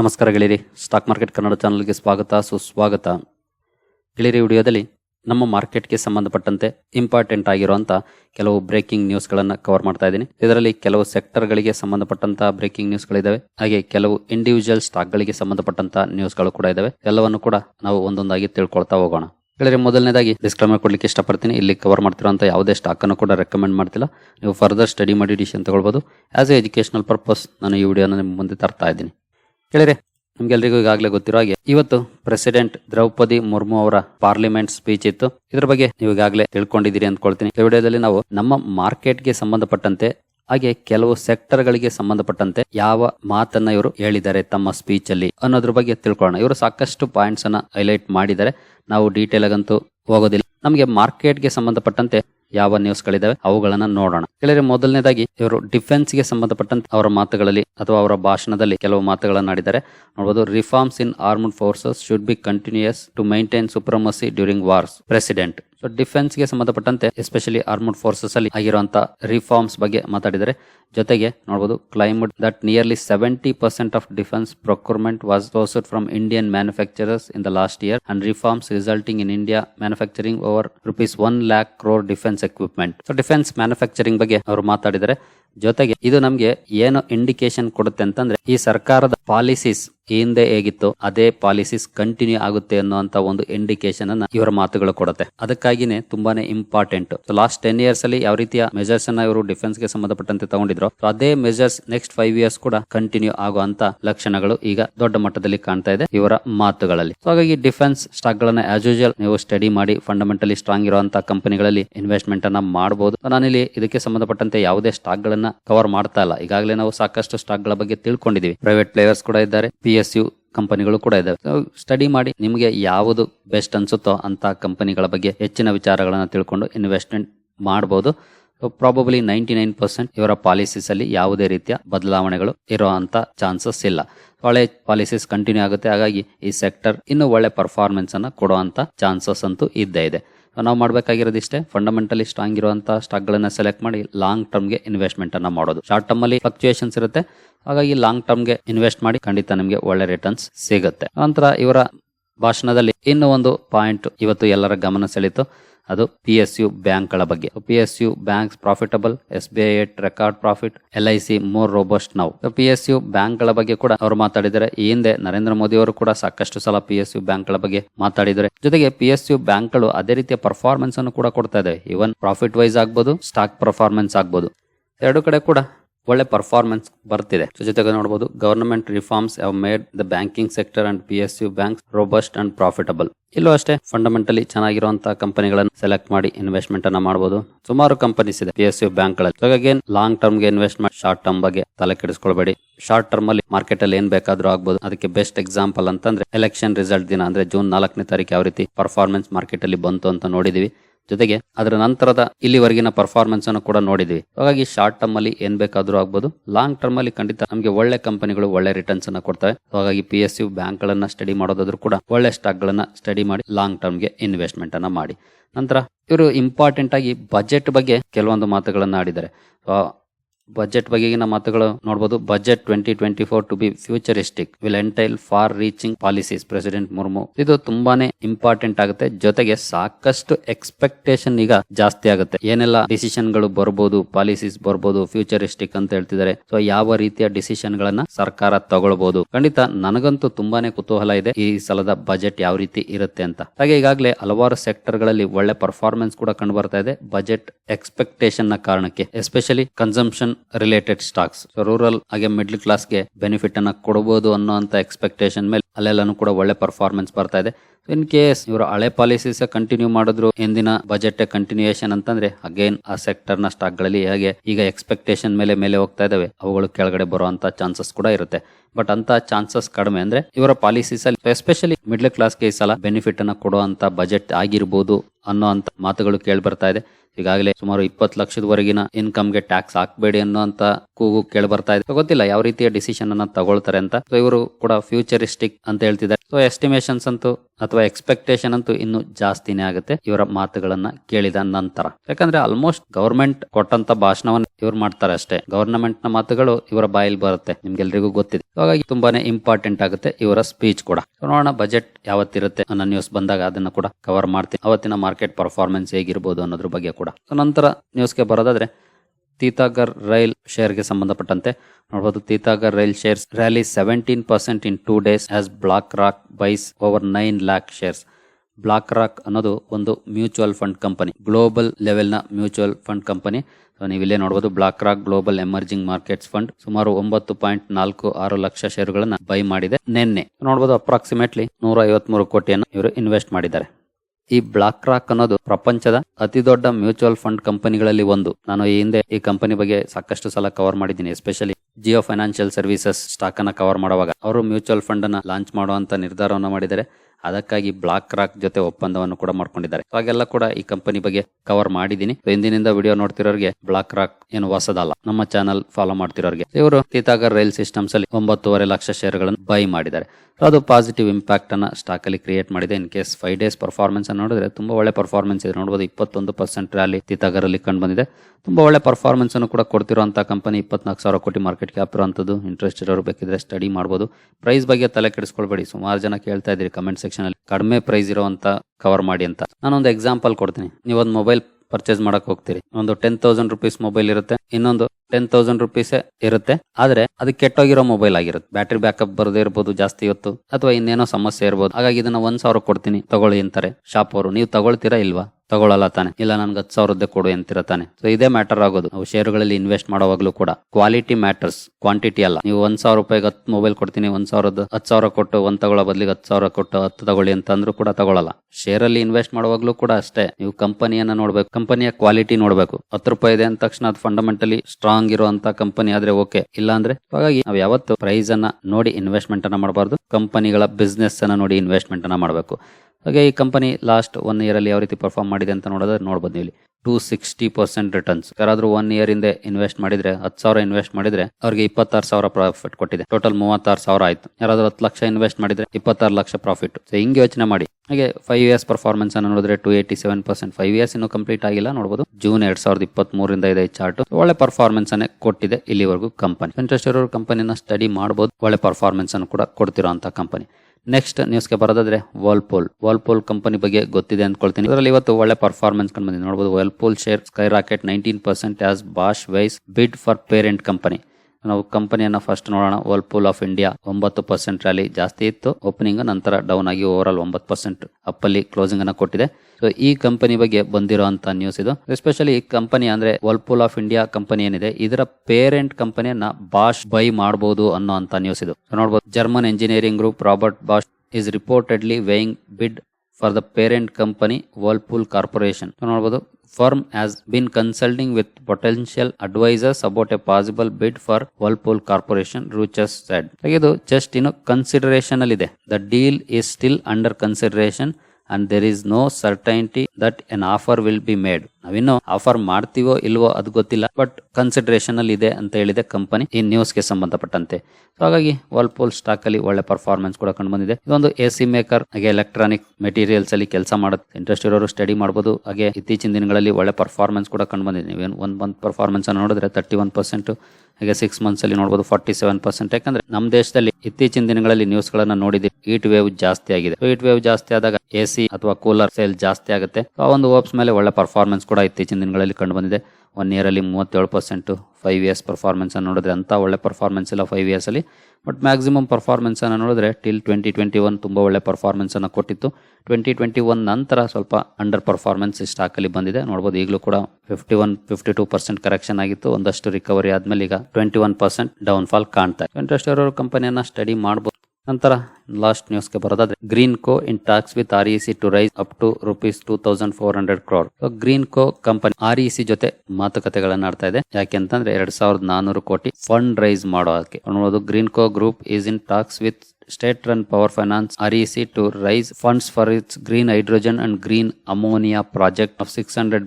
ನಮಸ್ಕಾರ ಗೆಳೆಯರಿ. Stock market Kannada ಚಾನಲ್ಗೆ ಸ್ವಾಗತ, ಸುಸ್ವಾಗತ. ಗೆಳೆಯರಿ, ವಿಡಿಯೋದಲ್ಲಿ ನಮ್ಮ ಮಾರ್ಕೆಟ್ಗೆ ಸಂಬಂಧಪಟ್ಟಂತೆ ಇಂಪಾರ್ಟೆಂಟ್ ಆಗಿರುವಂಥ ಕೆಲವು ಬ್ರೇಕಿಂಗ್ ನ್ಯೂಸ್ಗಳನ್ನು ಕವರ್ ಮಾಡ್ತಾ ಇದ್ದೀನಿ. ಇದರಲ್ಲಿ ಕೆಲವು ಸೆಕ್ಟರ್ಗಳಿಗೆ ಸಂಬಂಧಪಟ್ಟಂತ ಬ್ರೇಕಿಂಗ್ ನ್ಯೂಸ್ಗಳಿದ್ದಾವೆ ಹಾಗೆ ಕೆಲವು ಇಂಡಿವಿಜುವಲ್ ಸ್ಟಾಕ್ಗಳಿಗೆ ಸಂಬಂಧಪಟ್ಟಂತ ನ್ಯೂಸ್ಗಳು ಕೂಡ ಇದಾವೆ. ಎಲ್ಲವನ್ನು ಕೂಡ ನಾವು ಒಂದೊಂದಾಗಿ ತಿಳ್ಕೊಳ್ತಾ ಹೋಗೋಣ. ಗೆಳೆಯರಿ, ಮೊದಲನೇದಾಗಿ ಡಿಸ್ಕ್ಲೈಮರ್ ಕೊಡ್ಲಿಕ್ಕೆ ಇಷ್ಟಪಡ್ತೀನಿ. ಇಲ್ಲಿ ಕವರ್ ಮಾಡ್ತಿರೋಂಥ ಯಾವುದೇ ಸ್ಟಾಕ್ ಅನ್ನು ಕೂಡ ರೆಕಮೆಂಡ್ ಮಾಡ್ತಿಲ್ಲ. ನೀವು ಫರ್ದರ್ ಸ್ಟಡಿ ಮಾಡಿ ಡಿಸಿಷನ್ ತಗೊಳ್ಬೋದು. ಆಸ್ ಎ ಎಜುಕೇಶನಲ್ ಪರ್ಪಸ್ ನಾನು ಈ ವಿಡಿಯೋನ ನಿಮ್ಮ ಮುಂದೆ ತರ್ತಾ ಇದ್ದೀನಿ. ಕೇಳಿದ್ರೆ ನಿಮ್ಗೆಲ್ರಿಗೂ ಈಗಾಗಲೇ ಗೊತ್ತಿರೋ ಹಾಗೆ ಇವತ್ತು ಪ್ರೆಸಿಡೆಂಟ್ ದ್ರೌಪದಿ ಮುರ್ಮು ಅವರ ಪಾರ್ಲಿಮೆಂಟ್ ಸ್ಪೀಚ್ ಇತ್ತು. ಇದ್ರ ಬಗ್ಗೆ ನೀವು ಈಗಾಗಲೇ ತಿಳ್ಕೊಂಡಿದ್ದೀರಿ ಅಂದ್ಕೊಳ್ತೀನಿ. ಈ ವಿಡಿಯೋದಲ್ಲಿ ನಾವು ನಮ್ಮ ಮಾರ್ಕೆಟ್ಗೆ ಸಂಬಂಧಪಟ್ಟಂತೆ, ಹಾಗೆ ಕೆಲವು ಸೆಕ್ಟರ್ ಗಳಿಗೆ ಸಂಬಂಧಪಟ್ಟಂತೆ ಯಾವ ಮಾತನ್ನ ಇವರು ಹೇಳಿದ್ದಾರೆ ತಮ್ಮ ಸ್ಪೀಚ್ ಅಲ್ಲಿ ಅನ್ನೋದ್ರ ಬಗ್ಗೆ ತಿಳ್ಕೊಳ್ಳೋಣ. ಇವರು ಸಾಕಷ್ಟು ಪಾಯಿಂಟ್ಸ್ ಅನ್ನ ಹೈಲೈಟ್ ಮಾಡಿದ್ದಾರೆ. ನಾವು ಡೀಟೇಲ್ ಆಗಂತೂ ಹೋಗೋದಿಲ್ಲ. ನಮಗೆ ಮಾರ್ಕೆಟ್ಗೆ ಸಂಬಂಧಪಟ್ಟಂತೆ ಯಾವ ನ್ಯೂಸ್ ಗಳಿದಾವೆ ಅವುಗಳನ್ನ ನೋಡೋಣ. ಕೇಳಿದ್ರೆ ಮೊದಲನೇದಾಗಿ ಇವರು ಡಿಫೆನ್ಸ್ಗೆ ಸಂಬಂಧಪಟ್ಟಂತೆ ಅವರ ಮಾತುಗಳಲ್ಲಿ ಅಥವಾ ಅವರ ಭಾಷಣದಲ್ಲಿ ಕೆಲವು ಮಾತುಗಳನ್ನು ಆಡಿದ್ದಾರೆ. ನೋಡಬಹುದು reforms in armed forces should be continuous to maintain supremacy during wars president so ಡಿಫೆನ್ಸ್ಗೆ ಸಂಬಂಧಪಟ್ಟಂತೆ ಎಸ್ಪೆಷಲಿ ಆರ್ಮೋಡ್ ಫೋರ್ಸಸ್ ಅಲ್ಲಿ ಆಗಿರುವಂತ ರಿಫಾರ್ಮ್ಸ್ ಬಗ್ಗೆ ಮಾತಾಡಿದರೆ, ಜೊತೆಗೆ ನೋಡಬಹುದು climate that nearly seventy percent of defence procurement was sourced from Indian manufacturers in the last year and reforms resulting in India manufacturing over rupees one lakh crore defence equipment so defence manufacturing ಬಗ್ಗೆ ಅವರು ಮಾತಾಡಿದರೆ ಜೊತೆಗೆ ಇದು ನಮಗೆ ಏನು indication ಕೊಡುತ್ತೆ ಅಂತಂದ್ರೆ ಈ ಸರ್ಕಾರದ ಪಾಲಿಸೀಸ್ ಹಿಂದೆ ಹೇಗಿತ್ತು, ಅದೇ ಪಾಲಿಸೀಸ್ ಕಂಟಿನ್ಯೂ ಆಗುತ್ತೆ ಅನ್ನುವಂತ ಒಂದು ಇಂಡಿಕೇಶನ್ ಅನ್ನ ಇವರ ಮಾತುಗಳು ಕೊಡುತ್ತೆ. ಅದಕ್ಕಾಗಿನೇ ತುಂಬಾನೇ ಇಂಪಾರ್ಟೆಂಟ್ ಲಾಸ್ಟ್ ಟೆನ್ ಇಯರ್ಸ್ ಅಲ್ಲಿ ಯಾವ ರೀತಿಯ ಮೆಜರ್ಸ್ ಅನ್ನ ಇವರು ಡಿಫೆನ್ಸ್ಗೆ ಸಂಬಂಧಪಟ್ಟಂತೆ ತಗೊಂಡಿದ್ರು ಅದೇ ಮೆಜರ್ಸ್ ನೆಕ್ಸ್ಟ್ ಫೈವ್ ಇಯರ್ಸ್ ಕೂಡ ಕಂಟಿನ್ಯೂ ಆಗುವಂತ ಲಕ್ಷಣಗಳು ಈಗ ದೊಡ್ಡ ಮಟ್ಟದಲ್ಲಿ ಕಾಣ್ತಾ ಇದೆ ಇವರ ಮಾತುಗಳಲ್ಲಿ. ಸೊ ಹಾಗಾಗಿ ಡಿಫೆನ್ಸ್ ಸ್ಟಾಕ್ ಗಳನ್ನ ಆಸ್ ಯೂಶಲ್ ನೀವು ಸ್ಟಡಿ ಮಾಡಿ ಫಂಡಮೆಂಟಲಿ ಸ್ಟ್ರಾಂಗ್ ಇರುವಂತಹ ಕಂಪನಿಗಳಲ್ಲಿ ಇನ್ವೆಸ್ಟ್ಮೆಂಟ್ ಅನ್ನ ಮಾಡಬಹುದು ನಾನಿಲ್ಲಿ ಇದಕ್ಕೆ ಸಂಬಂಧಪಟ್ಟಂತೆ ಯಾವುದೇ ಸ್ಟಾಕ್ ಗಳನ್ನ ಕವರ್ ಮಾಡ್ತಾ ಇಲ್ಲ. ಈಗಾಗಲೇ ನಾವು ಸಾಕಷ್ಟು ಸ್ಟಾಕ್ಗಳ ಬಗ್ಗೆ ತಿಳ್ಕೊಂಡಿದೀವಿ ಪ್ರೈವೇಟ್ ಪ್ಲೇಯರ್ಸ್ ಕೂಡ ಇದ್ದಾರೆ ಪಿ ಎಸ್ ಯು ಕಂಪನಿಗಳು ಕೂಡ ಇದಾವೆ ಸ್ಟಡಿ ಮಾಡಿ ನಿಮಗೆ ಯಾವುದು ಬೆಸ್ಟ್ ಅನ್ಸುತ್ತೋ ಅಂತ ಕಂಪನಿಗಳ ಬಗ್ಗೆ ಹೆಚ್ಚಿನ ವಿಚಾರಗಳನ್ನ ತಿಳ್ಕೊಂಡು ಇನ್ವೆಸ್ಟ್ಮೆಂಟ್ ಮಾಡಬಹುದು ಪ್ರಾಬಬ್ಲಿ ನೈಂಟಿ ನೈನ್ ಪರ್ಸೆಂಟ್ ಇವರ ಪಾಲಿಸೀಸ್ ಅಲ್ಲಿ ಯಾವುದೇ ರೀತಿಯ ಬದಲಾವಣೆಗಳು ಇರುವಂತ ಚಾನ್ಸಸ್ ಇಲ್ಲ. ಒಳ್ಳೆ ಪಾಲಿಸೀಸ್ ಕಂಟಿನ್ಯೂ ಆಗುತ್ತೆ. ಹಾಗಾಗಿ ಈ ಸೆಕ್ಟರ್ ಇನ್ನು ಒಳ್ಳೆ ಪರ್ಫಾರ್ಮೆನ್ಸ್ ಅನ್ನ ಕೊಡುವಂತ ಚಾನ್ಸಸ್ ಅಂತೂ ಇದ್ದೇ ಇದೆ. ನಾವು ಮಾಡಬೇಕಾಗಿರೋದು ಇಷ್ಟೇ ಫಂಡಮೆಂಟಲಿ ಸ್ಟ್ರಾಂಗ್ ಇರುವಂತಹ ಸ್ಟಾಕ್ ಗಳನ್ನ ಸೆಲೆಕ್ಟ್ ಮಾಡಿ ಲಾಂಗ್ ಟರ್ಮ್ಗೆ ಇನ್ವೆಸ್ಟ್ಮೆಂಟ್ ಅನ್ನ ಮಾಡೋದು. ಶಾರ್ಟ್ ಟರ್ಮ್ ಅಲ್ಲಿ ಫ್ಲಕ್ಚುಯೇಷನ್ಸ್ ಇರುತ್ತೆ. ಹಾಗಾಗಿ ಲಾಂಗ್ ಟರ್ಮ್ಗೆ ಇನ್ವೆಸ್ಟ್ ಮಾಡಿ ಖಂಡಿತ ನಿಮಗೆ ಒಳ್ಳೆ ರಿಟರ್ನ್ಸ್ ಸಿಗುತ್ತೆ. ನಂತರ ಇವರ ಭಾಷಣದಲ್ಲಿ ಇನ್ನೂ ಒಂದು ಪಾಯಿಂಟ್ ಇವತ್ತು ಎಲ್ಲರ ಗಮನ ಸೆಳೆಯಿತು. ಅದು ಪಿ ಎಸ್ ಯು ಬ್ಯಾಂಕ್ಗಳ ಬಗ್ಗೆ. P S U banks profitable S B I at record profit L I C more robust ನಾವು ಪಿ ಎಸ್ ಯು ಬ್ಯಾಂಕ್ಗಳ ಬಗ್ಗೆ ಕೂಡ ಅವರು ಮಾತಾಡಿದ್ದಾರೆ. ಈ ಹಿಂದೆ ನರೇಂದ್ರ ಮೋದಿ ಅವರು ಕೂಡ ಸಾಕಷ್ಟು ಸಲ ಪಿ ಎಸ್ ಯು ಬ್ಯಾಂಕ್ಗಳ ಬಗ್ಗೆ ಮಾತಾಡಿದರೆ ಜೊತೆಗೆ ಪಿ ಎಸ್ ಯು ಬ್ಯಾಂಕ್ಗಳು ಅದೇ ರೀತಿಯ ಪರ್ಫಾರ್ಮೆನ್ಸ್ ಅನ್ನು ಕೂಡ ಕೊಡ್ತಾ ಇದೆ ಇವನ್ ಪ್ರಾಫಿಟ್ ವೈಸ್ ಆಗ್ಬೋದು ಸ್ಟಾಕ್ ಪರ್ಫಾರ್ಮೆನ್ಸ್ ಆಗ್ಬೋದು. ಎರಡು ಕಡೆ ಕೂಡ ಒಳ್ಳೆ ಪರ್ಫಾರ್ಮೆನ್ಸ್ ಬರ್ತಿದೆ. ಜೊತೆಗೆ ನೋಡಬಹುದು government reforms have made the banking sector and P S U bank robust and profitable ಇಲ್ಲೂ ಅಷ್ಟೇ ಫಂಡಮೆಂಟಲಿ ಚೆನ್ನಾಗಿರುವಂತಹ ಕಂಪನಿಗಳನ್ನು ಸೆಲೆಕ್ಟ್ ಮಾಡಿ ಇನ್ವೆಸ್ಟ್ಮೆಂಟ್ ಅನ್ನ ಮಾಡಬಹುದು ಸುಮಾರು ಕಂಪನೀಸ್ ಇದೆ ಪಿ ಎಸ್ ಯು ಬ್ಯಾಂಕ್ಗಳಲ್ಲಿ. ಹಾಗಾಗಿ ಲಾಂಗ್ ಟರ್ಮ್ಗೆ ಇನ್ವೆಸ್ಟ್ ಮಾಡಿ ಶಾರ್ಟ್ ಟರ್ಮ್ ಬಗ್ಗೆ ತಲೆ ಕೆಡಿಸ್ಕೊಳ್ಬೇಡಿ. ಶಾರ್ಟ್ ಟರ್ಮ್ ಅಲ್ಲಿ ಮಾರ್ಕೆಟ್ ಅಲ್ಲಿ ಏನ್ ಬೇಕಾದ್ರೂ ಆಗ್ಬಹುದು ಅದಕ್ಕೆ ಬೆಸ್ಟ್ ಎಕ್ಸಾಂಪಲ್ ಅಂತಂದ್ರೆ ಎಲೆಕ್ಷನ್ ರಿಸಲ್ಟ್ ದಿನ, ಅಂದ್ರೆ ಜೂನ್ ನಾಲ್ಕನೇ ತಾರೀಕು ಯಾವ ರೀತಿ ಪರ್ಫಾರ್ಮೆನ್ಸ್ ಮಾರ್ಕೆಟ್ ಅಲ್ಲಿ ಬಂತು ಅಂತ ನೋಡಿದೀವಿ. ಜೊತೆಗೆ ಅದರ ನಂತರದ ಇಲ್ಲಿವರೆಗಿನ ಪರ್ಫಾರ್ಮೆನ್ಸ್ ಅನ್ನು ಕೂಡ ನೋಡಿದ್ವಿ. ಹಾಗಾಗಿ ಶಾರ್ಟ್ ಟರ್ಮ್ ಅಲ್ಲಿ ಏನ್ ಬೇಕಾದ್ರೂ ಆಗ್ಬೋದು. ಲಾಂಗ್ ಟರ್ಮ್ ಅಲ್ಲಿ ಖಂಡಿತ ನಮಗೆ ಒಳ್ಳೆ ಕಂಪನಿಗಳು ಒಳ್ಳೆ ರಿಟರ್ನ್ಸ್ ಅನ್ನ ಕೊಡ್ತವೆ. ಹಾಗಾಗಿ ಪಿ ಎಸ್ ಯು ಬ್ಯಾಂಕ್ ಗಳನ್ನ ಸ್ಟಡಿ ಮಾಡೋದಾದ್ರೂ ಕೂಡ ಒಳ್ಳೆ ಸ್ಟಾಕ್ ಗಳನ್ನ ಸ್ಟಡಿ ಮಾಡಿ ಲಾಂಗ್ ಟರ್ಮ್ಗೆ ಇನ್ವೆಸ್ಟ್ಮೆಂಟ್ ಅನ್ನ ಮಾಡಿ. ನಂತರ ಇವರು ಇಂಪಾರ್ಟೆಂಟ್ ಆಗಿ ಬಜೆಟ್ ಬಗ್ಗೆ ಕೆಲವೊಂದು ಮಾತುಗಳನ್ನ ಆಡಿದ್ದಾರೆ. ಬಜೆಟ್ ಬಗೆಗಿನ ಮಾತುಗಳು ನೋಡಬಹುದು budget twenty twenty four to be futuristic will entail far reaching policies president Murmu ಇದು ತುಂಬಾನೇ ಇಂಪಾರ್ಟೆಂಟ್ ಆಗುತ್ತೆ. ಜೊತೆಗೆ ಸಾಕಷ್ಟು ಎಕ್ಸ್ಪೆಕ್ಟೇಷನ್ ಈಗ ಜಾಸ್ತಿ ಆಗುತ್ತೆ. ಏನೆಲ್ಲ ಡಿಸಿಷನ್ಗಳು ಬರ್ಬೋದು ಪಾಲಿಸೀಸ್ ಬರ್ಬೋದು ಫ್ಯೂಚರಿಸ್ಟಿಕ್ ಅಂತ ಹೇಳ್ತಿದ್ದಾರೆ. ಸೊ ಯಾವ ರೀತಿಯ ಡಿಸಿಷನ್ ಗಳನ್ನ ಸರ್ಕಾರ ತಗೊಳ್ಬಹುದು ಖಂಡಿತ ನನಗಂತೂ ತುಂಬಾನೇ ಕುತೂಹಲ ಇದೆ ಈ ಸಲದ ಬಜೆಟ್ ಯಾವ ರೀತಿ ಇರುತ್ತೆ ಅಂತ. ಹಾಗೆ ಈಗಾಗಲೇ ಹಲವಾರು ಸೆಕ್ಟರ್ಗಳಲ್ಲಿ ಒಳ್ಳೆ ಪರ್ಫಾರ್ಮೆನ್ಸ್ ಕೂಡ ಕಂಡು ಬರ್ತಾ ಇದೆ. ಬಜೆಟ್ ಎಕ್ಸ್ಪೆಕ್ಟೇಷನ್ನ ಕಾರಣಕ್ಕೆ especially consumption related stocks rural ಹಾಗೆ ಮಿಡ್ಲ್ ಕ್ಲಾಸ್ಗೆ ಬೆನಿಫಿಟ್ ಅನ್ನ ಕೊಡಬಹುದು ಅನ್ನೋಂತ ಎಕ್ಸ್ಪೆಕ್ಟೇಷನ್ ಮೇಲೆ ಅಲ್ಲೆಲ್ಲಾನು ಕೂಡ ಒಳ್ಳೆ ಪರ್ಫಾರ್ಮೆನ್ಸ್ ಬರ್ತಾ ಇದೆ. ಇನ್ ಕೇಸ್ ಇವರು ಹಳೆ ಪಾಲಿಸೀಸ್ ಕಂಟಿನ್ಯೂ ಮಾಡಿದ್ರು, ಎಂದಿನ ಬಜೆಟ್ ಕಂಟಿನ್ಯೂಯೇಷನ್ ಅಂತಂದ್ರೆ ಅಗೇನ್ ಆ ಸೆಕ್ಟರ್ನ ಸ್ಟಾಕ್ಗಳಲ್ಲಿ ಹೇಗೆ ಈಗ ಎಕ್ಸ್ಪೆಕ್ಟೇಷನ್ ಮೇಲೆ ಮೇಲೆ ಹೋಗ್ತಾ ಇದಾವೆ ಅವುಗಳು ಕೆಳಗಡೆ ಬರುವಂತ ಚಾನ್ಸಸ್ ಕೂಡ ಇರುತ್ತೆ. ಬಟ್ ಅಂತ ಚಾನ್ಸಸ್ ಕಡಿಮೆ ಅಂದ್ರೆ, ಇವರ ಪಾಲಿಸೀಸ್ ಅಲ್ಲಿ ಎಸ್ಪೆಷಲಿ ಮಿಡ್ಲ್ ಕ್ಲಾಸ್ಗೆ ಈ ಸಲ ಬೆನಿಫಿಟ್ ಅನ್ನ ಕೊಡುವಂತ ಬಜೆಟ್ ಆಗಿರ್ಬೋದು ಅನ್ನೋ ಅಂತ ಮಾತುಗಳು ಕೇಳಿ ಬರ್ತಾ ಇದೆ. ಈಗಾಗಲೇ ಸುಮಾರು ಇಪ್ಪತ್ತು ಲಕ್ಷದವರೆಗಿನ ಇನ್ಕಮ್ಗೆ ಟ್ಯಾಕ್ಸ್ ಹಾಕಬೇಡಿ ಅನ್ನೋ ಕೂಗು ಕೇಳಿ ಬರ್ತಾ ಇದೆ. ಗೊತ್ತಿಲ್ಲ ಯಾವ ರೀತಿಯ ಡಿಸಿಷನ್ ಅನ್ನ ತಗೊಳ್ತಾರೆ ಅಂತ. ಸೊ ಇವರು ಕೂಡ ಫ್ಯೂಚರಿಸ್ಟಿಕ್ ಅಂತ ಹೇಳ್ತಿದ್ದಾರೆ. ಸೊ ಎಸ್ಟಿಮೇಷನ್ಸ್ ಅಂತೂ ಅಥವಾ ಎಕ್ಸ್ಪೆಕ್ಟೇಷನ್ ಅಂತೂ ಇನ್ನು ಜಾಸ್ತಿನೇ ಆಗುತ್ತೆ. ಇವರ ಮಾತುಗಳನ್ನ ಕೇಳಿದ ನಂತರ. ಯಾಕಂದ್ರೆ ಆಲ್ಮೋಸ್ಟ್ ಗವರ್ಮೆಂಟ್ ಕೊಟ್ಟಂತ ಭಾಷಣವನ್ನ ಇವ್ರು ಮಾಡ್ತಾರೆ ಅಷ್ಟೇ. ಗವರ್ನಮೆಂಟ್ನ ಮಾತುಗಳು ಇವರ ಬಾಯಲ್ಲಿ ಬರುತ್ತೆ. ನಿಮ್ಗೆಲ್ರಿಗೂ ಗೊತ್ತಿದೆ. ಹಾಗಾಗಿ ತುಂಬಾನೇ ಇಂಪಾರ್ಟೆಂಟ್ ಆಗುತ್ತೆ ಇವರ ಸ್ಪೀಚ್ ಕೂಡ. ನೋಡೋಣ ಬಜೆಟ್ ಯಾವತ್ತಿರುತ್ತೆ ಅನ್ನೋ ನ್ಯೂಸ್ ಬಂದಾಗ ಅದನ್ನ ಕೂಡ ಕವರ್ ಮಾಡ್ತೀನಿ. ಅವತ್ತಿನ ಮಾರ್ಕೆಟ್ ಪರ್ಫಾರ್ಮೆನ್ಸ್ ಹೇಗಿರ್ಬೋದು ಅನ್ನೋದ್ರ ಬಗ್ಗೆ ಕೂಡ. So, ನಂತರ ನ್ಯೂಸ್ಗೆ ಬರೋದಾದ್ರೆ ತೀತಾಗರ್ ರೈಲ್ ಶೇರ್ಗೆ ಸಂಬಂಧಪಟ್ಟಂತೆ ನೋಡಬಹುದು Titagarh rail shares rally seventeen percent in two days as BlackRock buys over nine lakh shares BlackRock ಅನ್ನೋದು ಒಂದು ಮ್ಯೂಚುವಲ್ ಫಂಡ್ ಕಂಪನಿ ಗ್ಲೋಬಲ್ ಲೆವೆಲ್ನ ಮ್ಯೂಚುವಲ್ ಫಂಡ್ ಕಂಪನಿ ಸೊ ನೀವು ಇಲ್ಲೇ ನೋಡಬಹುದು BlackRock global emerging markets fund ಸುಮಾರು ಒಂಬತ್ತು ಪಾಯಿಂಟ್ ನಾಲ್ಕು ಆರು ಲಕ್ಷ ಷೇರುಗಳನ್ನ ಬೈ ಮಾಡಿದೆ. ನಿನ್ನೆ. ನೋಡಬಹುದು ಅಪ್ರಾಕ್ಸಿಮೇಟ್ಲಿ ನೂರ ಐವತ್ಮೂರು ಕೋಟಿಯನ್ನು ಇವರು ಇನ್ವೆಸ್ಟ್ ಮಾಡಿದ್ದಾರೆ. ಈ ಬ್ಲಾಕ್ ರಾಕ್ ಅನ್ನೋದು ಪ್ರಪಂಚದ ಅತಿ ದೊಡ್ಡ ಮ್ಯೂಚುವಲ್ ಫಂಡ್ ಕಂಪನಿಗಳಲ್ಲಿ ಒಂದು. ನಾನು ಈ ಹಿಂದೆ ಈ ಕಂಪನಿ ಬಗ್ಗೆ ಸಾಕಷ್ಟು ಸಲ ಕವರ್ ಮಾಡಿದ್ದೀನಿ especially Jio financial services stock ಅನ್ನ ಕವರ್ ಮಾಡುವಾಗ. ಅವರು ಮ್ಯೂಚುವಲ್ ಫಂಡ್ ಅನ್ನ ಲಾಂಚ್ ಮಾಡುವಂತ ನಿರ್ಧಾರವನ್ನು ಮಾಡಿದ್ದಾರೆ. ಅದಕ್ಕಾಗಿ ಬ್ಲಾಕ್ ರಾಕ್ ಜೊತೆ ಒಪ್ಪಂದವನ್ನು ಕೂಡ ಮಾಡ್ಕೊಂಡಿದ್ದಾರೆ. ಹಾಗೆಲ್ಲ ಕೂಡ ಈ ಕಂಪನಿ ಬಗ್ಗೆ ಕವರ್ ಮಾಡಿದ್ದೀನಿ. ಇಂದಿನಿಂದ ವಿಡಿಯೋ ನೋಡ್ತಿರೋರಿಗೆ ಬ್ಲಾಕ್ ರಾಕ್ ಏನು ಹೊಸದಲ್ಲ. ನಮ್ಮ ಚಾನಲ್ ಫಾಲೋ ಮಾಡ್ತಿರೋರಿಗೆ. ಇವರು ತೀತಾಗರ್ ರೈಲ್ ಸಿಸ್ಟಮ್ಸ್ ಅಲ್ಲಿ ಒಂಬತ್ತುವರೆ ಲಕ್ಷ ಶೇರ್ಗಳನ್ನು ಬೈ ಮಾಡಿದ್ದಾರೆ ಅದು ಪಾಸಿಟಿವ್ ಇಂಪ್ಯಾಕ್ಟ್ ಅನ್ನ ಸ್ಟಾಕ್ ಅಲ್ಲಿ ಕ್ರಿಯೇಟ್ ಮಾಡಿದೆ. In case five days performance ಅನ್ನು ನೋಡಿದ್ರೆ ತುಂಬಾ ಒಳ್ಳೆ ಪರ್ಫಾರ್ಮೆನ್ಸ್ ಇದೆ. ನೋಡಬಹುದು ಇಪ್ಪತ್ತೊಂದು ಪರ್ಸೆಂಟ್ ರ್ಯಾಲಿ ತೀತಾಗರ್ ಅಲ್ಲಿ ಕಂಡು ಬಂದಿದೆ. ತುಂಬಾ ಒಳ್ಳೆ ಪರ್ಫಾರ್ಮೆನ್ಸ್ ಅನ್ನು ಕೂಡ ಕೊಡ್ತಿರುವಂತಹ ಕಂಪನಿ ಇಪ್ಪತ್ನಾಲ್ಕು ಸಾವಿರ ಕೋಟಿ ಮಾರ್ಕೆಟ್ ಕ್ಯಾಪ್ ಇರುವಂತದ್ದು. ಇಂಟ್ರೆಸ್ಟ್ ಇರೋರು ಬೇಕಿದ್ರೆ ಸ್ಟಡಿ ಮಾಡಬಹುದು ಪ್ರೈಸ್ ಬಗ್ಗೆ ತಲೆ ಕೆಡಿಸ್ಕೊಳ್ಬೇಡಿ. ಸುಮಾರು ಜನ ಕೇಳ್ತಾ ಇದ್ದೀರಿ ಕಮೆಂಟ್ ಸೆಕ್ಷನ್ ಅಲ್ಲಿ ಕಡಿಮೆ ಪ್ರೈಸ್ ಇರುವಂತ ಕವರ್ ಮಾಡಿ ಅಂತ. ನಾನೊಂದು ಎಕ್ಸಾಂಪಲ್ ಕೊಡ್ತೀನಿ. ನೀವೊಂದು ಮೊಬೈಲ್ ಪರ್ಚೇಸ್ ಮಾಡಕ್ ಹೋಗ್ತೀರಿ. ಒಂದು ಟೆನ್ ತೌಸಂಡ್ ರುಪೀಸ್ ಮೊಬೈಲ್ ಇರುತ್ತೆ. ಇನ್ನೊಂದು ಟೆನ್ ತೌಸಂಡ್ ರುಪೀಸ್ ಇರುತ್ತೆ. ಆದ್ರೆ ಅದು ಕೆಟ್ಟೋಗಿರೋ ಮೊಬೈಲ್ ಆಗಿರುತ್ತೆ. ಬ್ಯಾಟ್ರಿ ಬ್ಯಾಕಪ್ ಬರದೇ ಇರ್ಬೋದು ಜಾಸ್ತಿ ಹೊತ್ತು, ಅಥವಾ ಇನ್ನೇನೋ ಸಮಸ್ಯೆ ಇರ್ಬೋದು. ಹಾಗಾಗಿ ಇದನ್ನ ಒಂದ್ ಸಾವಿರ ಕೊಡ್ತೀನಿ. ತಗೊಳ್ಳಿ ಅಂತಾರೆ. ಶಾಪ್ ಅವರು. ನೀವು ತಗೊಳ್ತೀರಾ ಇಲ್ವಾ? ತಗೊಳ್ಳಲ್ಲ ತಾನೆ. ಇಲ್ಲ, ನನ್ಗೆ ಹತ್ತು ಸಾವಿರದ್ದೇ ಕೊಡು ಅಂತಿರತಾನೆ ಸೊ ಇದೇ ಮ್ಯಾಟರ್ ಆಗೋದು. ನಾವು ಶೇರುಗಳಲ್ಲಿ ಇನ್ವೆಸ್ಟ್ ಮಾಡುವಾಗಲೂ ಕೂಡ ಕ್ವಾಲಿಟಿ ಮ್ಯಾಟರ್ಸ್ ಕ್ವಾಂಟಿಟಿ ಅಲ್ಲ. ನೀವು ಒಂದ್ ಸಾವಿರ ರೂಪಾಯಿಗೆ ಹತ್ತು ಮೊಬೈಲ್ ಕೊಡ್ತೀನಿ, ಒಂದ್ ಸಾವಿರದ ಹತ್ತು ಸಾವಿರ ಕೊಟ್ಟು, ಒಂದ್ ತಗೊಳ್ಳೋ ಬದಲಿಗೆ ಹತ್ತು ಸಾವಿರ ಕೊಟ್ಟು, ಹತ್ತು ತಗೊಳ್ಳಿ ಅಂತ ಅಂದ್ರೂ ಕೂಡ ತಗೊಳ್ಳಲ್ಲ. ಶೇರ್ ಅಲ್ಲಿ ಇನ್ವೆಸ್ಟ್ ಮಾಡುವಾಗಲೂ ಕೂಡ ಅಷ್ಟೇ. ನೀವು ಕಂಪನಿಯನ್ನ ನೋಡ್ಬೇಕು. ಕಂಪನಿಯ ಕ್ವಾಲಿಟಿ ನೋಡ್ಬೇಕು. ಹತ್ತು ರೂಪಾಯಿ ಇದೆ ಅಂದ ತಕ್ಷಣ ಅದು ಫಂಡಮೆಂಟಲಿ ಸ್ಟ್ರಾಂಗ್ ಇರುವಂತ ಕಂಪನಿ ಆದ್ರೆ ಓಕೆ ಇಲ್ಲ ಅಂದ್ರೆ, ಹಾಗಾಗಿ ನಾವು ಯಾವತ್ತು ಪ್ರೈಸ್ ಅನ್ನ ನೋಡಿ ಇನ್ವೆಸ್ಟ್ಮೆಂಟ್ ಅನ್ನ ಮಾಡಬಾರ್ದು. ಕಂಪನಿಗಳ ಬಿಸ್ನೆಸ್ ಅನ್ನ ನೋಡಿ ಇನ್ವೆಸ್ಟ್ಮೆಂಟ್ ಅನ್ನ ಮಾಡಬೇಕು. ಹಾಗೆ ಈ ಕಂಪನಿ ಲಾಸ್ಟ್ ಒನ್ ಇಯರ್ ಅಲ್ಲಿ ಯಾವ ರೀತಿ ಪರ್ಫಾರ್ಮ್ ಮಾಡಿದೆ ಅಂತ ನೋಡೋದ್ರೆ ನೋಡ್ಬೋದು ನೀವು ಟೂ ಸಿಕ್ಸ್ಟಿ ಪರ್ಸೆಂಟ್ ರಿಟರ್ನ್ಸ್ ಯಾರಾದ್ರೂ ಒನ್ ಇಯರ್ ಇಂದ ಇನ್ವೆಸ್ಟ್ ಮಾಡಿದ್ರೆ, ಹತ್ತು ಸಾವಿರ ಇನ್ವೆಸ್ಟ್ ಮಾಡಿದ್ರೆ, ಅವರಿಗೆ ಇಪ್ಪತ್ತಾರು ಸಾವಿರ ಪ್ರಾಫಿಟ್ ಕೊಟ್ಟಿದೆ. ಟೋಟಲ್ ಮೂವತ್ತಾರು ಸಾವಿರ ಆಯ್ತು. ಯಾರಾದ್ರೂ ಹತ್ತು ಲಕ್ಷ ಇನ್ವೆಸ್ಟ್ ಮಾಡಿದ್ರೆ, ಇಪ್ಪತ್ತಾರು ಲಕ್ಷ ಪ್ರಾಫಿಟ್ ಸೊ ಹಿಂಗೆ ಯೋಚನೆ ಮಾಡಿ. ಹಾಗೆ ಫೈವ್ ಇಯರ್ಸ್ ಪರ್ಫಾರ್ಮೆನ್ಸ್ ಅನ್ನು ನೋಡಿದ್ರೆ two eighty seven percent five years ಇನ್ನೂ ಕಂಪ್ಲೀಟ್ ಆಗಿಲ್ಲ ನೋಡಬಹುದು ಜೂನ್ ಎರಡ್ ಸಾವಿರದ ಇಪ್ಪತ್ತ್ ಮೂರಿಂದ ಇದೆ ಚಾರ್ಟ್ ಒಳ್ಳೆ ಪರ್ಫಾರ್ಮೆನ್ಸ್ ಅನ್ನೇ ಕೊಟ್ಟಿದೆ ಇಲ್ಲಿವರೆಗೂ ಕಂಪನಿ ಇಂಟ್ರೆಸ್ಟ್ ಇರೋರು ಕಂಪನಿನ ಸ್ಟಡಿ ಮಾಡಬಹುದು ಒಳ್ಳೆ ಪರ್ಫಾರ್ಮೆನ್ಸ್ ಅನ್ನು ಕೂಡ ಕೊಡ್ತಿರೋ ಅಂತ ಕಂಪನಿ ನೆಕ್ಸ್ಟ್ ನ್ಯೂಸ್ಗೆ ಬರೋದಾದ್ರೆ ವರ್ಲ್ಪೂಲ್ ವರ್ಲ್ಪೂಲ್ ಕಂಪನಿ ಬಗ್ಗೆ ಗೊತ್ತಿದೆ ಅಂದ್ಕೊಳ್ತೀನಿ. ಅದರಲ್ಲಿ ಇವತ್ತು ಒಳ್ಳೆ ಪರ್ಫಾರ್ಮೆನ್ಸ್ ಕಂಡು ಬಂದಿದೆ. ನೋಡಬಹುದು Whirlpool share skyrocket nineteen percent as Bosch weighs bid for parent company ನಾವು ಕಂಪನಿಯನ್ನ ಫಸ್ಟ್ ನೋಡೋಣ. ವರ್ಲ್ಪೂಲ್ ಆಫ್ ಇಂಡಿಯಾ ಒಂಬತ್ತು ಪರ್ಸೆಂಟ್ ರ್ಯಾಲಿ ಜಾಸ್ತಿ ಇತ್ತು. ಓಪನಿಂಗ್ ನಂತರ ಡೌನ್ ಆಗಿ ಓವರ್ ಆಲ್ ಒಂಬತ್ತು ಪರ್ಸೆಂಟ್ ಅಪ್ಪಲ್ಲಿ ಕ್ಲೋಸಿಂಗ್ ಅನ್ನ ಕೊಟ್ಟಿದೆ. ಸೊ ಈ ಕಂಪನಿ ಬಗ್ಗೆ ಬಂದಿರುವಂತ ನ್ಯೂಸ್ ಇದು. ಎಸ್ಪೆಷಲಿ ಈ ಕಂಪನಿ ಅಂದ್ರೆ ವರ್ಲ್ಪೂಲ್ ಆಫ್ ಇಂಡಿಯಾ ಕಂಪನಿ ಏನಿದೆ, ಇದರ ಪೇರೆಂಟ್ ಕಂಪನಿಯನ್ನ ಬಾಷ್ ಬೈ ಮಾಡಬಹುದು ಅನ್ನೋ ಅಂತ ನ್ಯೂಸ್ ಇದು. ನೋಡಬಹುದು German engineering group Robert Bosch is reportedly weighing bid for the parent company Whirlpool Corporation. So ನೋಡಬಹುದು firm has been consulting with potential advisors about a possible bid for Whirlpool Corporation, Reuters said. ಹಾಗೆ ಇದು just ಇನ್ನು consideration ಅಲ್ಲಿ ಇದೆ the deal is still under consideration and there is no certainty that an offer will be made ನಾವಿನ್ನು offer ಮಾಡ್ತೀವೋ ಇಲ್ವೋ ಅದು ಗೊತ್ತಿಲ್ಲ ಬಟ್ ಕನ್ಸಿಡರೇಷನ್ ಅಲ್ಲಿ ಇದೆ ಅಂತ ಹೇಳಿದೆ ಕಂಪನಿ ಈ ನ್ಯೂಸ್ಗೆ ಸಂಬಂಧಪಟ್ಟಂತೆ. ಸೊ ಹಾಗಾಗಿ ವರ್ಲ್ಪೂಲ್ ಸ್ಟಾಕ್ ಅಲ್ಲಿ ಒಳ್ಳೆ ಪರ್ಫಾರ್ಮೆನ್ಸ್ ಕೂಡ ಕಂಡು ಬಂದಿದೆ. ಇದೊಂದು ಎ ಸಿ ಮೇಕರ್ ಹಾಗೆ ಎಲೆಕ್ಟ್ರಾನಿಕ್ ಮೆಟೀರಿಯಲ್ಸ್ ಅಲ್ಲಿ ಕೆಲಸ ಮಾಡುತ್ತೆ. ಇಂಟ್ರೆಸ್ಟ್ ಇರೋರು ಸ್ಟಡಿ ಮಾಡಬಹುದು ಹಾಗೆ ಇತ್ತೀಚಿನ ದಿನಗಳಲ್ಲಿ ಒಳ್ಳೆ ಪರ್ಫಾರ್ಮೆನ್ಸ್ ಕೂಡ ಕಂಡು ಬಂದಿದೆ. ನೀವೇನು ಒನ್ ಮಂತ್ ಪರ್ಫಾರ್ಮೆನ್ಸ್ ಅನ್ನು ನೋಡಿದ್ರೆ ತರ್ಟಿ ಒನ್ ಪರ್ಸೆಂಟ್ ಹಾಗೆ ಸಿಕ್ಸ್ ಮಂತ್ಸ್ ಅಲ್ಲಿ ನೋಡಬಹುದು ಫಾರ್ಟಿ ಸೆವೆನ್ ಪರ್ಸೆಂಟ್ ಯಾಕಂದ್ರೆ ನಮ್ಮ ದೇಶದಲ್ಲಿ ಇತ್ತೀಚಿನ ದಿನಗಳಲ್ಲಿ ನ್ಯೂಸ್ ಗಳನ್ನ ನೋಡಿದ್ರೆ ಹೀಟ್ ವೇವ್ ಜಾಸ್ತಿ ಆಗಿದೆ. ಹೀಟ್ ವೇವ್ ಜಾಸ್ತಿ ಆದಾಗ ಎ ಸಿ ಅಥವಾ ಕೂಲರ್ ಸೇಲ್ ಜಾಸ್ತಿ ಆಗುತ್ತೆ. ಆ ಒಂದು ಹೋಪ್ಸ್ ಮೇಲೆ ಒಳ್ಳೆ ಪರ್ಫಾರ್ಮೆನ್ಸ್ ಕೂಡ ಇತ್ತೀಚಿನ ದಿನಗಳಲ್ಲಿ ಕಂಡು ಬಂದಿದೆ ಒನ್ ಇಯರ್ ಅಲ್ಲಿ ಮೂವತ್ತೇಳು ಪರ್ಸೆಂಟು ಫೈವ್ ಇಯರ್ಸ್ ಪರ್ಫಾರ್ಮೆನ್ಸನ್ನು ನೋಡಿದ್ರೆ ಅಂತ ಒಳ್ಳೆ ಪರ್ಫಾರ್ಮೆನ್ಸ್ ಇಲ್ಲ ಫೈವ್ ಇಯರ್ಸ್ ಅಲ್ಲಿ. ಬಟ್ ಮ್ಯಾಕ್ಸಿಮಮ್ ಪರ್ಫಾರ್ಮೆನ್ಸನ್ನು ನೋಡಿದ್ರೆ ಟಿಲ್ ಟ್ವೆಂಟಿ ಟ್ವೆಂಟಿ ಒನ್ ತುಂಬಾ ಒಳ್ಳೆ ಪರ್ಫಾರ್ಮೆನ್ಸನ್ನು ಕೊಟ್ಟಿತ್ತು. ಟ್ವೆಂಟಿ ಟ್ವೆಂಟಿ ಒನ್ ನಂತರ ಸ್ವಲ್ಪ ಅಂಡರ್ ಪರ್ಫಾರ್ಮೆನ್ಸ್ ಸ್ಟಾಕ್ ಅಲ್ಲಿ ಬಂದಿದೆ. ನೋಡಬಹುದು ಈಗಲೂ ಕೂಡ fifty one fifty two percent correction ಆಗಿತ್ತು. ಒಂದಷ್ಟು ರಿಕವರಿ ಆದಮೇಲೆ ಈಗ twenty one percent downfall ಕಾಣ್ತಾ ಇಂಟ್ರೆಸ್ಟ್ ಇರೋರು ಕಂಪನಿಯನ್ನು ಸ್ಟಡಿ ಮಾಡಬಹುದು ನಂತರ ಲಾಸ್ಟ್ ನ್ಯೂಸ್ಗೆ ಬರೋದಾದ್ರೆ Greenko in talks with R E C to raise up to rupees two thousand four hundred crore Greenko company R E ಜೊತೆ ಮಾತುಕತೆಗಳನ್ನ ಆಡ್ತಾ ಇದೆ. ಯಾಕೆಂತಂದ್ರೆ ಎರಡ್ ಸಾವಿರದ ನಾನೂರು ಕೋಟಿ ಫಂಡ್ ರೈಸ್ ಮಾಡೋಕೆ ನೋಡೋದು Greenko group is in talks with state run power finance REC to raise funds for its green hydrogen and green ammonia project of six hundred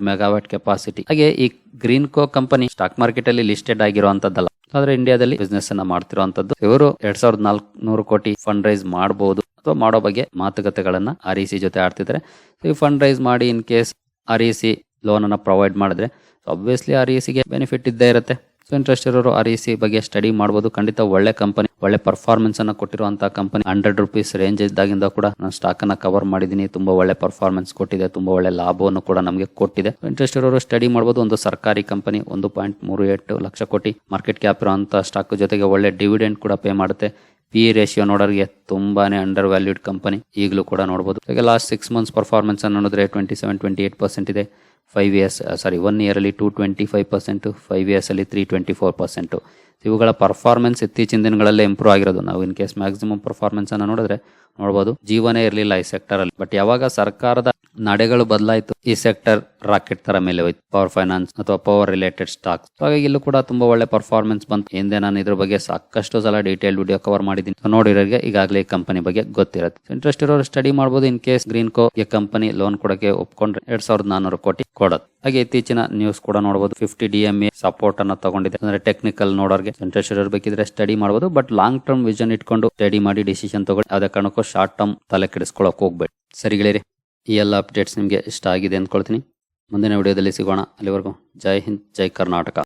capacity. ಹಾಗೆ ಈ ಗ್ರೀನ್ ಕೋ ಕಂಪನಿ ಸ್ಟಾಕ್ ಮಾರ್ಕೆಟ್ ಅಲ್ಲಿ listed ಆಗಿರುವಂತದ್ದಲ್ಲ. ಆದ್ರೆ ಇಂಡಿಯಾದಲ್ಲಿ business ಅನ್ನ ಮಾಡ್ತಿರುವಂತದ್ದು ಇವರು ಎರಡ್ ಸಾವಿರದ ನಾಲ್ಕುನೂರು ಕೋಟಿ ಫಂಡ್ ರೈಸ್ ಮಾಡಬಹುದು ಅಥವಾ ಮಾಡೋ ಬಗ್ಗೆ ಮಾತುಕತೆಗಳನ್ನ ಆರ್ ಇ ಸಿ ಜೊತೆ ಆಡ್ತಿದ್ದಾರೆ. ಈ ಫಂಡ್ ರೈಸ್ ಮಾಡಿ in case R E C loan ಅನ್ನ ಪ್ರೊವೈಡ್ ಮಾಡಿದ್ರೆ ಅಬ್ವಿಯಸ್ಲಿ ಆರ್ ಇ ಬೆನಿಫಿಟ್ ಇದ್ದೇ ಇರುತ್ತೆ. ಸೊ ಇಂಟ್ರೆಸ್ಟ್ ಇರೋರು ಆರ್ ಇ ಸಿ ಬಗ್ಗೆ ಸ್ಟಡಿ ಮಾಡಬಹುದು ಖಂಡಿತ ಒಳ್ಳೆ ಕಂಪನಿ ಒಳ್ಳೆ ಪರ್ಫಾರ್ಮೆನ್ಸ್ ಅನ್ನ ಕೊಟ್ಟಿರುವಂತಹ ಕಂಪನಿ ಹಂಡ್ರೆಡ್ ರುಪೀಸ್ ರೇಂಜ್ ಇದ್ದಾಗಿಂದ ಕೂಡ ನಾನು ಸ್ಟಾಕ್ ಅನ್ನ ಕವರ್ ಮಾಡಿದೀನಿ. ತುಂಬಾ ಒಳ್ಳೆ ಪರ್ಫಾರ್ಮೆನ್ಸ್ ಕೊಟ್ಟಿದೆ. ತುಂಬಾ ಒಳ್ಳೆ ಲಾಭವನ್ನು ಕೂಡ ನಮಗೆ ಕೊಟ್ಟಿದೆ. ಇಂಟ್ರೆಸ್ಟ್ ಇರೋರು ಸ್ಟಡಿ ಮಾಡಬಹುದು ಒಂದು ಸರ್ಕಾರಿ ಕಂಪನಿ ಒಂದು ಪಾಯಿಂಟ್ ಮೂರು ಎಂಟು ಲಕ್ಷ ಕೋಟಿ ಮಾರ್ಕೆಟ್ ಕ್ಯಾಪ್ ಇರುವಂತಹ ಸ್ಟಾಕ್ ಜೊತೆಗೆ ಒಳ್ಳೆ ಡಿವಿಡೆಂಡ್ ಕೂಡ ಪೇ ಮಾಡುತ್ತೆ. ಪಿ ರೇಷಿಯೋ ನೋಡೋರಿಗೆ ತುಂಬಾನೇ ಅಂಡರ್ ವ್ಯಾಲ್ಯೂಡ್ ಕಂಪನಿ ಈಗಲೂ ಕೂಡ ನೋಡಬಹುದು last six months performance ಅನ್ನೋದ್ರೆ twenty seven twenty eight percent ಇದೆ. Five years sorry one ಇಯರಲ್ಲಿ two twenty five percent five ಇಯರ್ಸಲ್ಲಿ three twenty four percent ಇವುಗಳ ಪರ್ಫಾರ್ಮೆನ್ಸ್ ಇತ್ತೀಚಿನ ದಿನಗಳಲ್ಲೇ ಇಂಪ್ರೂವ್ ಆಗಿರೋದು. ನಾವು ಇನ್ ಕೇಸ್ ಮ್ಯಾಕ್ಸಿಮಮ್ ಪರ್ಫಾರ್ಮೆನ್ಸ್ ಅನ್ನು ನೋಡಿದ್ರೆ ನೋಡ್ಬೋದು. ಜೀವನೇ ಇರಲಿಲ್ಲ ಈ ಸೆಕ್ಟರ್ ಅಲ್ಲಿ. ಬಟ್ ಯಾವಾಗ ಸರ್ಕಾರದ ನಡೆಗಳು ಬದಲಾಯಿತು, ಈ ಸೆಕ್ಟರ್ ರಾಕೆಟ್ ತರ ಮೇಲೆ ಹೋಯ್ತು. ಪವರ್ ಫೈನಾನ್ಸ್ ಅಥವಾ ಪವರ್ ರಿಲೇಟೆಡ್ ಸ್ಟಾಕ್ಸ್ ಹಾಗಾಗಿ ಇಲ್ಲೂ ಕೂಡ ತುಂಬಾ ಒಳ್ಳೆ ಪರ್ಫಾರ್ಮೆನ್ಸ್ ಬಂತು. ಹಿಂದೆ ನಾನು ಇದ್ರ ಬಗ್ಗೆ ಸಾಕಷ್ಟು ಸಲ ಡೀಟೇಲ್ ವಿಡಿಯೋ ಕವರ್ ಮಾಡಿದ್ದೀನಿ. ನೋಡಿರೋರಿಗೆ ಈಗಾಗಲೇ ಈ ಕಂಪನಿ ಬಗ್ಗೆ ಗೊತ್ತಿರುತ್ತೆ. ಇಂಟ್ರೆಸ್ಟ್ ಇರೋರು ಸ್ಟಡಿ ಮಾಡಬಹುದು ಇನ್ ಕೇಸ್ ಗ್ರೀನ್ ಕೋ ಈ ಕಂಪನಿ ಲೋನ್ ಕೊಡಕ್ಕೆ ಒಪ್ಕೊಂಡ್ರೆ ಎರಡ್ ಸಾವಿರದ ನಾನೂರು ಕೋಟಿ. ಕೊಡೋದು. ಹಾಗೆ ಇತ್ತೀಚಿನ ನ್ಯೂಸ್ ಕೂಡ ನೋಡಬಹುದು fifty D M A support ಅನ್ನ ತಗೊಂಡಿದೆ. ಅಂದ್ರೆ ಟೆಕ್ನಿಕಲ್ ನೋಡೋರ್ಗೆ ಇಂಟ್ರೆಸ್ಟ್ ಇರಬೇಕಿದ್ರೆ ಬೇಕಿದ್ರೆ ಸ್ಟಡಿ ಮಾಡಬಹುದು ಬಟ್ ಲಾಂಗ್ ಟರ್ಮ್ ವಿಷನ್ ಇಟ್ಕೊಂಡು ಸ್ಟಡಿ ಮಾಡಿ ಡಿಸಿಷನ್ ತಗೊಂಡು ಅದೇ ಕಾರಣಕ್ಕೂ ಶಾರ್ಟ್ ಟರ್ಮ್ ತಲೆ ಕೆಡಿಸ್ಕೊಳಕ್ ಹೋಗ್ಬೇಡಿ. ಸರಿ ಗೆಳೆಯರಿ, ಈ ಎಲ್ಲ ಅಪ್ಡೇಟ್ಸ್ ನಿಮಗೆ ಇಷ್ಟ ಆಗಿದೆ ಅಂದ್ಕೊಳ್ತೀನಿ. ಮುಂದಿನ ವಿಡಿಯೋದಲ್ಲಿ ಸಿಗೋಣ. ಅಲ್ಲಿವರೆಗೂ ಜೈ ಹಿಂದ್, ಜೈ ಕರ್ನಾಟಕ.